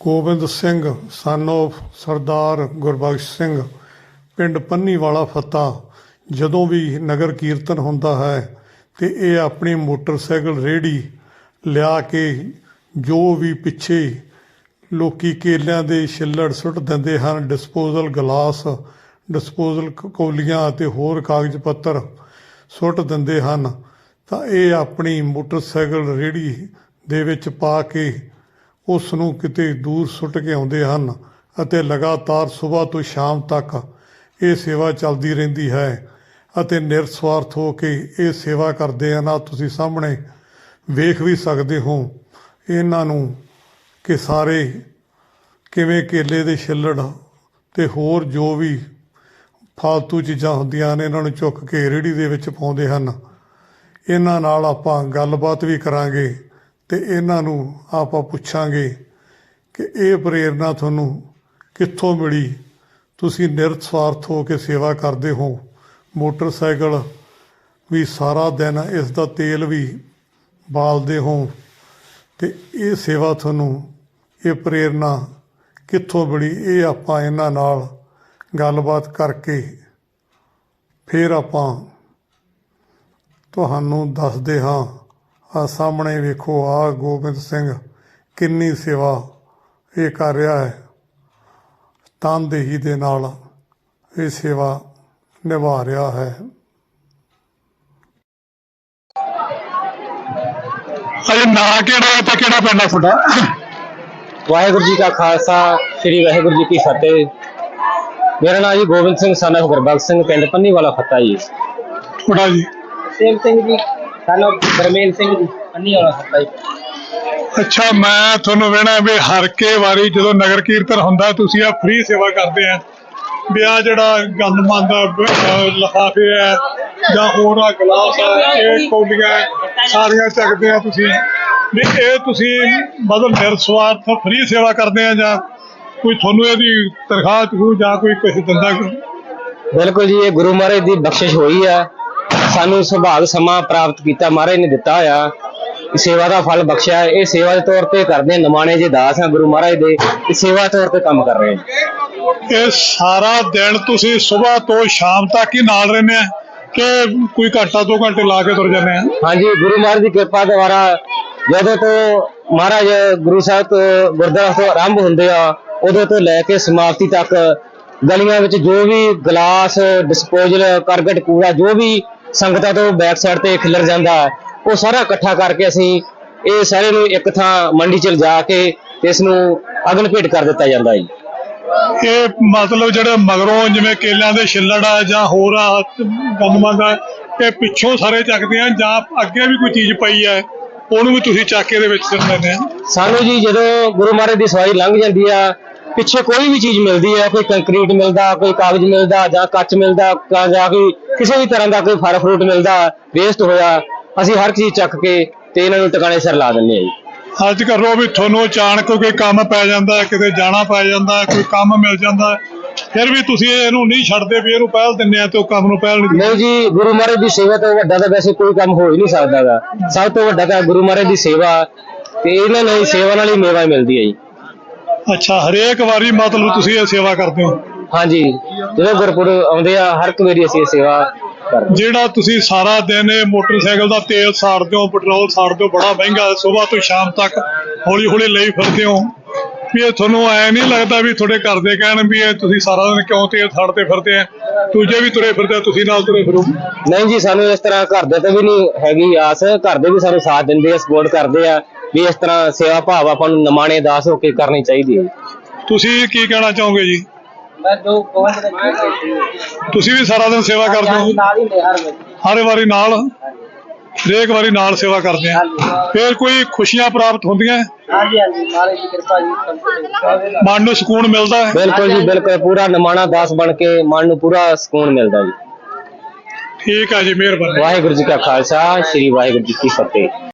ਗੋਬਿੰਦ ਸਿੰਘ ਸਨ of ਸਰਦਾਰ ਗੁਰਬਖਸ਼ ਸਿੰਘ, ਪਿੰਡ ਪੰਨੀਵਾਲਾ ਫੱਤਾ, ਜਦੋਂ ਵੀ ਨਗਰ ਕੀਰਤਨ ਹੁੰਦਾ ਹੈ ਤੇ ਇਹ ਆਪਣੀ ਮੋਟਰਸਾਈਕਲ ਰੇੜੀ ਲਿਆ ਕੇ ਜੋ ਵੀ ਪਿੱਛੇ ਲੋਕੀ ਕੇਲਿਆਂ ਦੇ ਛਿੱਲੜ ਸੁੱਟ ਦਿੰਦੇ ਹਨ ਡਿਸਪੋਜ਼ਲ ਗਲਾਸ ਡਿਸਪੋਜ਼ਲ ਕੌਲੀਆਂ ਅਤੇ ਹੋਰ ਕਾਗਜ਼ ਪੱਤਰ ਸੁੱਟ ਦਿੰਦੇ ਹਨ, ਤਾਂ ਇਹ ਆਪਣੀ ਮੋਟਰਸਾਈਕਲ ਰੇੜੀ ਦੇ ਵਿੱਚ ਪਾ ਕੇ ਉਸ ਨੂੰ ਕਿਤੇ ਦੂਰ ਸੁੱਟ ਕੇ ਆਉਂਦੇ ਹਨ ਅਤੇ ਲਗਾਤਾਰ ਸਵੇਰ ਤੋਂ ਸ਼ਾਮ ਤੱਕ ਇਹ ਸੇਵਾ ਚੱਲਦੀ ਰਹਿੰਦੀ ਹੈ ਅਤੇ ਨਿਰਸਵਾਰਥ ਹੋ ਕੇ ਇਹ ਸੇਵਾ ਕਰਦੇ ਹਨ। ਆ ਤੁਸੀਂ ਸਾਹਮਣੇ ਵੇਖ ਵੀ ਸਕਦੇ ਹੋ, ਇਹਨਾਂ ਨੂੰ ਕਿ ਸਾਰੇ ਕਿਵੇਂ ਕੇਲੇ ਦੇ ਛਿੱਲੜ ਤੇ ਹੋਰ ਜੋ ਵੀ ਫਾਲਤੂ ਚੀਜ਼ਾਂ ਹੁੰਦੀਆਂ ਨੇ ਇਹਨਾਂ ਨੂੰ ਚੁੱਕ ਕੇ ਰੇੜੀ ਦੇ ਵਿੱਚ ਪਾਉਂਦੇ ਹਨ। ਇਹਨਾਂ ਨਾਲ ਆਪਾਂ ਗੱਲਬਾਤ ਵੀ ਕਰਾਂਗੇ। ਤੇ ਇਹਨਾਂ ਨੂੰ ਆਪਾਂ ਪੁੱਛਾਂਗੇ ਕਿ ਇਹ ਪ੍ਰੇਰਣਾ ਤੁਹਾਨੂੰ ਕਿੱਥੋਂ ਮਿਲੀ? ਤੁਸੀਂ ਨਿਰਸਵਾਰਥ ਹੋ ਕੇ ਸੇਵਾ ਕਰਦੇ ਹੋ। ਮੋਟਰਸਾਈਕਲ ਵੀ ਸਾਰਾ ਦਿਨ ਇਸ ਦਾ ਤੇਲ ਵੀ ਬਾਲਦੇ ਹੋ। ਤੇ ਇਹ ਸੇਵਾ ਤੁਹਾਨੂੰ, ਇਹ ਪ੍ਰੇਰਣਾ ਕਿੱਥੋਂ ਮਿਲੀ? ਇਹ ਆਪਾਂ ਇਹਨਾਂ ਨਾਲ ਗੱਲਬਾਤ ਕਰਕੇ ਫਿਰ ਆਪਾਂ ਤੁਹਾਨੂੰ ਦੱਸਦੇ ਹਾਂ। ਆ ਸਾਹਮਣੇ ਵੇਖੋ ਆ ਗੋਬਿੰਦ ਸਿੰਘ ਕਿੰਨੀ ਸੇਵਾ ਇਹ ਕਰ ਰਿਹਾ ਹੈ। ਤਨਦੇਹੀ ਦੇ ਨਾਲ ਇਹ ਸੇਵਾ ਨਿਭਾ ਰਿਹਾ ਹੈ। ਅਜੇ ਨਾਂ ਕਿਹੜਾ ਤੇ ਕਿਹੜਾ ਪਿੰਡ ਆ ਤੁਹਾਡਾ? ਵਾਹਿਗੁਰੂ ਜੀ ਕਾ ਖਾਲਸਾ ਸ੍ਰੀ ਵਾਹਿਗੁਰੂ ਜੀ ਕੀ ਫਤਿਹ। ਮੇਰਾ ਨਾਮ ਜੀ ਗੋਬਿੰਦ ਸਿੰਘ of ਗੁਰਬਖਸ਼ ਸਿੰਘ ਪਿੰਡ ਪੰਨੀਵਾਲਾ ਫੱਤਾ ਜੀ। ਤੁਹਾਡਾ ਜੀ। ਸੇਮ ਸਿੰਘ ਜੀ। Of ਗਰਮੇਲ ਸਿੰਘ ਜੀ ਪੰਨੀਵਾਲਾ ਫੱਤਾ ਜੀ। ਅੱਛਾ ਮੈਂ ਤੁਹਾਨੂੰ ਵੇਣਾ ਵੀ ਹਰ ਕੇ ਵਾਰੀ ਜਦੋਂ ਨਗਰ ਕੀਰਤਨ ਹੁੰਦਾ ਤੁਸੀਂ ਆ ਫ੍ਰੀ ਸੇਵਾ ਕਰਦੇ ਆ। ਵੀ ਆ ਜਿਹੜਾ ਗੰਦਮੰਦ ਲਫਾਫੇ ਹੈ ਜਾਂ ਹੋਰ ਆ ਗਲਾਸ ਹੈ ਇਹ ਕੌਲੀਆਂ ਹੈ, ਸਾਰੀਆਂ ਚੱਕਦੇ ਆ ਤੁਸੀਂ। ਵੀ ਇਹ ਤੁਸੀਂ ਮਤਲਬ ਨਿਰਸਵਾਰਥ ਫ੍ਰੀ ਸੇਵਾ ਕਰਦੇ ਆ ਜਾਂ ਕੋਈ ਤੁਹਾਨੂੰ ਇਹਦੀ ਤਨਖਾਹ ਤਨਖੂਹ ਜਾਂ ਕੋਈ ਕੁਛ ਦਿੰਦਾ ਬਿਲਕੁਲ ਜੀ ਇਹ ਗੁਰੂ ਮਹਾਰਾਜ ਦੀ ਬਖਸ਼ਿਸ਼ ਹੋਈ ਹੈ ਸਾਨੂੰ ਸੁਭਾਗ ਸਮਾਂ ਪ੍ਰਾਪਤ ਕੀਤਾ ਮਹਾਰਾਜ ਨੇ ਦਿੱਤਾ ਹੋਇਆ। ਇਹ ਸੇਵਾ ਦਾ ਫਲ ਬਖਸ਼ਿਆ। ਇਹ ਸੇਵਾ ਦੇ ਤੌਰ ਤੇ ਕਰਦੇ ਨਿਮਾਣੇ ਜੇ ਦਾਸ ਆ ਗੁਰੂ ਮਹਾਰਾਜ ਦੇ। ਇਹ ਸੇਵਾ ਤੌਰ ਤੇ ਕੰਮ ਕਰ ਰਹੇ ਇਹ ਸਾਰਾ ਦਿਨ ਤੁਸੀਂ ਸਵੇਰ ਤੋਂ ਸ਼ਾਮ ਤੱਕ ਹੀ ਨਾਲ ਰਹਿੰਦੇ ਆ ਕਿ ਕੋਈ ਘੰਟਾ ਦੋ ਘੰਟੇ ਲਾ ਕੇ ਤੁਰ ਜਾਂਦੇ ਆ? ਹਾਂਜੀ ਗੁਰੂ ਮਹਾਰਾਜ ਦੀ ਕਿਰਪਾ ਦੁਆਰਾ ਜਦੋਂ ਤੋਂ ਮਹਾਰਾਜ ਗੁਰੂ ਸਾਹਿਬ ਤੋਂ ਗੁਰਦੁਆਰਾ ਤੋਂ ਆਰੰਭ ਹੁੰਦੇ ਆ ਉਦੋਂ ਤੋਂ ਲੈ ਕੇ ਸਮਾਪਤੀ ਤੱਕ ਗਲੀਆਂ ਵਿੱਚ ਜੋ ਵੀ ਗਲਾਸ ਡਿਸਪੋਜ਼ਲ ਕਰਕਟ ਕੂੜਾ ਜੋ ਵੀ ਸੰਗਤਾਂ ਤੋਂ ਬੈਕ ਸਾਈਡ ਤੇ ਖਿਲਰ ਜਾਂਦਾ। ਉਹ ਸਾਰਾ ਇਕੱਠਾ ਕਰਕੇ ਅਸੀਂ ਇਹ ਸਾਰੇ ਨੂੰ ਇੱਕ ਥਾਂ ਮੰਡੀ 'ਚ ਲਿਜਾ ਕੇ ਇਸ ਨੂੰ ਅਗਨ ਭੇਟ ਕਰ ਦਿੱਤਾ ਜਾਂਦਾ ਜੀ। ਇਹ ਮਤਲਬ ਜਿਹੜੇ ਮਗਰੋਂ ਜਿਵੇਂ ਕੇਲਿਆਂ ਦੇ ਛਿੱਲੜ ਆ ਜਾਂ ਹੋਰ ਆ ਗੰਦਮੰਦ ਆ ਇਹ ਪਿੱਛੋਂ ਸਾਰੇ ਚੱਕਦੇ ਆ ਜਾਂ ਅੱਗੇ ਵੀ ਕੋਈ ਚੀਜ਼ ਪਈ ਹੈ ਉਹਨੂੰ ਵੀ ਤੁਸੀਂ ਚੱਕੇ ਦੇ ਵਿੱਚ ਸਿਰ ਲੈਂਦੇ ਆ। ਸਾਨੂੰ ਜੀ ਜਦੋਂ ਗੁਰੂ ਮਹਾਰਾਜ ਦੀ ਸਵਾਰੀ ਲੰਘ ਜਾਂਦੀ ਆ ਪਿੱਛੇ ਕੋਈ ਵੀ ਚੀਜ਼ ਮਿਲਦੀ ਹੈ ਕੋਈ ਕੰਕਰੀਟ ਮਿਲਦਾ ਕੋਈ ਕਾਗਜ਼ ਮਿਲਦਾ ਜਾਂ ਕੱਚ ਮਿਲਦਾ ਜਾਂ ਕੋਈ ਕਿਸੇ ਵੀ ਤਰ੍ਹਾਂ ਦਾ ਕੋਈ ਫਲ ਫਰੂਟ ਮਿਲਦਾ ਵੇਸਟ ਹੋਇਆ ਅਸੀਂ ਹਰ ਚੀਜ਼ ਚੱਕ ਕੇ ਤੇ ਇਹਨਾਂ ਨੂੰ ਟਿਕਾਣੇ ਸਿਰ ਲਾ ਦਿੰਦੇ ਆ ਜੀ। ਅੱਜ ਕਰੋ ਵੀ ਤੁਹਾਨੂੰ ਅਚਾਨਕ ਕੋਈ ਕੰਮ ਪੈ ਜਾਂਦਾ ਕਿਤੇ ਜਾਣਾ ਪੈ ਜਾਂਦਾ ਕੋਈ ਕੰਮ ਮਿਲ ਜਾਂਦਾ ਫਿਰ ਵੀ ਤੁਸੀਂ ਇਹਨੂੰ ਨਹੀਂ ਛੱਡਦੇ ਵੀ ਇਹਨੂੰ ਪਹਿਲ ਦਿੰਦੇ ਆ ਤੇ ਉਹ ਕੰਮ ਨੂੰ ਪਹਿਲ ਨਹੀਂ ਦਿੰਦੇ। ਨਹੀਂ ਜੀ ਗੁਰੂ ਮਹਾਰਾਜ ਦੀ ਸੇਵਾ ਤੋਂ ਵੱਡਾ ਤਾਂ ਵੈਸੇ ਕੋਈ ਕੰਮ ਹੋ ਹੀ ਨਹੀਂ ਸਕਦਾਗਾ ਸਭ ਤੋਂ ਵੱਡਾ ਤਾਂ ਗੁਰੂ ਮਹਾਰਾਜ ਦੀ ਸੇਵਾ ਤੇ ਇਹਨਾਂ ਨਾਲ ਹੀ ਸੇਵਾ ਨਾਲ ਹੀ ਮੇਵਾ ਮਿਲਦੀ ਹੈ ਜੀ। ਅੱਛਾ ਹਰੇਕ ਵਾਰੀ ਮਤਲਬ ਤੁਸੀਂ ਇਹ ਸੇਵਾ ਕਰਦੇ ਹੋ? ਹਾਂਜੀ। ਜਦੋਂ ਗੁਰਪੁਰਬ ਆਉਂਦੇ ਆ ਹਰ ਇੱਕ ਵਾਰੀ ਅਸੀਂ ਇਹ ਸੇਵਾ ਕਰਦੇ। ਜਿਹੜਾ ਤੁਸੀਂ ਸਾਰਾ ਦਿਨ ਇਹ ਮੋਟਰਸਾਈਕਲ ਦਾ ਤੇਲ ਸਾੜਦੇ ਹੋ ਪੈਟਰੋਲ ਸਾੜਦੇ ਹੋ ਬੜਾ ਮਹਿੰਗਾ ਸਵੇਰ ਤੋਂ ਸ਼ਾਮ ਤੱਕ ਹੌਲੀ ਹੌਲੀ ਲਈ ਫਿਰਦੇ ਹੋ। ਵੀ ਇਹ ਤੁਹਾਨੂੰ ਐ ਨਹੀਂ ਲੱਗਦਾ ਵੀ ਤੁਹਾਡੇ ਘਰ ਦੇ ਕਹਿਣ ਵੀ ਇਹ ਤੁਸੀਂ ਸਾਰਾ ਦਿਨ ਕਿਉਂ ਤੇਲ ਸਾੜਦੇ ਫਿਰਦੇ ਆ? ਦੂਜੇ ਵੀ ਤੁਰੇ ਫਿਰਦੇ ਤੁਸੀਂ ਨਾਲ ਤੁਰੇ ਫਿਰੋ। ਨਹੀਂ ਜੀ ਸਾਨੂੰ ਇਸ ਤਰ੍ਹਾਂ ਘਰ ਦੇ ਤੋਂ ਵੀ ਨਹੀਂ ਹੈਗੀ ਆਸ ਘਰ ਦੇ ਵੀ ਸਾਨੂੰ ਸਾਥ ਦਿੰਦੇ ਆ ਸਪੋਰਟ ਕਰਦੇ ਆ ਵੀ ਇਸ ਤਰ੍ਹਾਂ ਸੇਵਾ ਭਾਵ ਆਪਾਂ ਨੂੰ ਨਿਮਾਣੇ ਦਾਸ ਹੋ ਕੇ ਕਰਨੀ ਚਾਹੀਦੀ ਹੈ। ਤੁਸੀਂ ਕੀ ਕਹਿਣਾ ਚਾਹੋਗੇ ਜੀ? ਮੈਂ ਦੋ ਪਹੁੰਚ ਤੁਸੀਂ ਵੀ ਸਾਰਾ ਦਿਨ ਸੇਵਾ ਕਰਦੇ ਹੋ? ਨਾਲ ਹੀ ਨੇ ਹਰ ਵੇਲੇ। ਹਰ ਵਾਰੀ ਨਾਲ? ਹਰੇਕ ਵਾਰੀ ਨਾਲ ਸੇਵਾ ਕਰਦੇ ਆ। ਫਿਰ ਕੋਈ ਖੁਸ਼ੀਆਂ ਪ੍ਰਾਪਤ ਹੁੰਦੀਆਂ? ਹਾਂਜੀ ਹਾਂਜੀ ਮਹਾਰਾਜ ਦੀ ਕਿਰਪਾ ਜੀ ਮਨ ਨੂੰ ਸਕੂਨ ਮਿਲਦਾ ਹੈ? ਬਿਲਕੁਲ ਜੀ ਬਿਲਕੁਲ। ਪੂਰਾ ਨਿਮਾਣਾ ਦਾਸ ਬਣ ਕੇ ਮਨ ਨੂੰ ਪੂਰਾ ਸਕੂਨ ਮਿਲਦਾ ਜੀ। ਠੀਕ ਹੈ ਜੀ ਮਿਹਰਬਾਨੀ। ਵਾਹਿਗੁਰੂ ਜੀ ਕਾ ਖਾਲਸਾ ਸ੍ਰੀ ਵਾਹਿਗੁਰੂ ਜੀ ਕੀ ਫਤਿਹ।